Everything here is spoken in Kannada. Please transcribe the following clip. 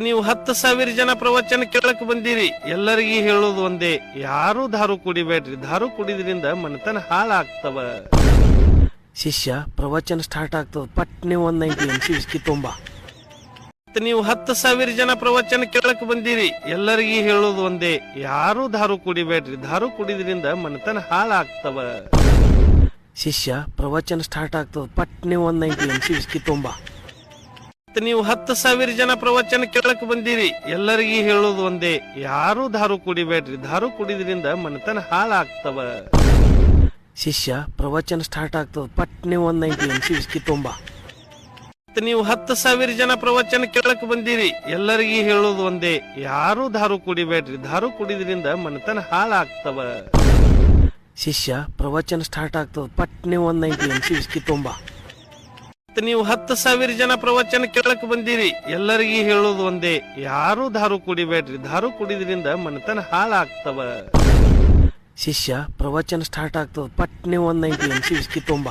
ನೀವು ಹತ್ತು ಸಾವಿರ ಜನ ಪ್ರವಚನ ಕೇಳಕ್ ಬಂದಿರಿ. ಎಲ್ಲರಿಗೂ ಹೇಳೋದು ಒಂದೇ ಯಾರು ದಾರು ಕುಡಿಬೇಡ್ರಿ. ದಾರು ಕುಡಿದ್ರಿಂದ ಮನತನ ಹಾಳಾಗ್ತವ. ಶಿಷ್ಯ ಪ್ರವಚನ ಸ್ಟಾರ್ಟ್ ಆಗ್ತದ. ಪಟ್ನೆ ಒಂದ್ ನೈಂಟಿ ತುಂಬಾ ಸಿ ವಿಸ್ಕಿ ತುಂಬ. ಮತ್ತ್ ನೀವು ಹತ್ತು ಸಾವಿರ ಜನ ಪ್ರವಚನ ಕೇಳಕ್ ಬಂದಿರಿ. ಎಲ್ಲರಿಗೂ ಹೇಳೋದು ಒಂದೇ ಯಾರು ದಾರು ಕುಡಿಬೇಡ್ರಿ. ದಾರು ಕುಡಿದ್ರಿಂದ ಮನತನ ಹಾಳಾಗ್ತವ. ಶಿಷ್ಯ ಪ್ರವಚನ ಸ್ಟಾರ್ಟ್ ಆಗ್ತದ. ಪಟ್ನೆ ಒಂದ್ ನೈಂಟಿ ತುಂಬಾ ಸಿ ವಿಸ್ಕಿ ತುಂಬ. ಮತ್ತ್ ನೀವು ಹತ್ತು ಸಾವಿರ ಜನ ಪ್ರವಚನ ಕೇಳಕ್ ಬಂದಿರಿ. ಎಲ್ಲರಿಗೂ ಹೇಳೋದು ಒಂದೇ ಯಾರು ದಾರು ಕುಡಿಬೇಡ್ರಿ. ದಾರು ಕುಡಿದ್ರಿಂದ ಮನತನ ಹಾಳಾಗ್ತವ. ಶಿಷ್ಯ ಪ್ರವಚನ ಸ್ಟಾರ್ಟ್ ಆಗ್ತದ. ಪಟ್ನೆ ಒಂದ್ ನೈಂಟಿ ಎಂ ಸಿ ವಿಸ್ಕಿ ತುಂಬ. ನೀವು ಹತ್ತು ಸಾವಿರ ಜನ ಪ್ರವಚನ ಕೇಳಕ್ ಬಂದಿರಿ. ಎಲ್ಲರಿಗೂ ಹೇಳೋದು ಒಂದೇ ಯಾರು ದಾರು ಕುಡಿಬೇಡ್ರಿ. ದಾರು ಕುಡಿದ್ರಿಂದ ಮನತನ ಹಾಳಾಗ್ತವ. ಶಿಷ್ಯ ಪ್ರವಚನ ಸ್ಟಾರ್ಟ್ ಆಗ್ತದ. ಪಟ್ನೆ ಒಂದ್ ನೈಂಟಿ ಎಂ ಸಿ ವಿಸ್ಕಿ ತುಂಬ. ಮತ್ತ್ ನೀವು ಹತ್ತು ಸಾವಿರ ಜನ ಪ್ರವಚನ ಕೇಳಕ್ ಬಂದಿರಿ. ಎಲ್ಲರಿಗೂ ಹೇಳೋದು ಒಂದೇ, ಯಾರು ದಾರು ಕುಡಿಬೇಡ್ರಿ. ದಾರು ಕುಡಿದ್ರಿಂದ ಮನತನ ಹಾಳಾಗ್ತವ. ಶಿಷ್ಯ, ಪ್ರವಚನ ಸ್ಟಾರ್ಟ್ ಆಗ್ತದ. ಪಟ್ನೆ ಒಂದ್ ನೈಂಟಿ ಎಂ ಸಿ ತುಂಬ.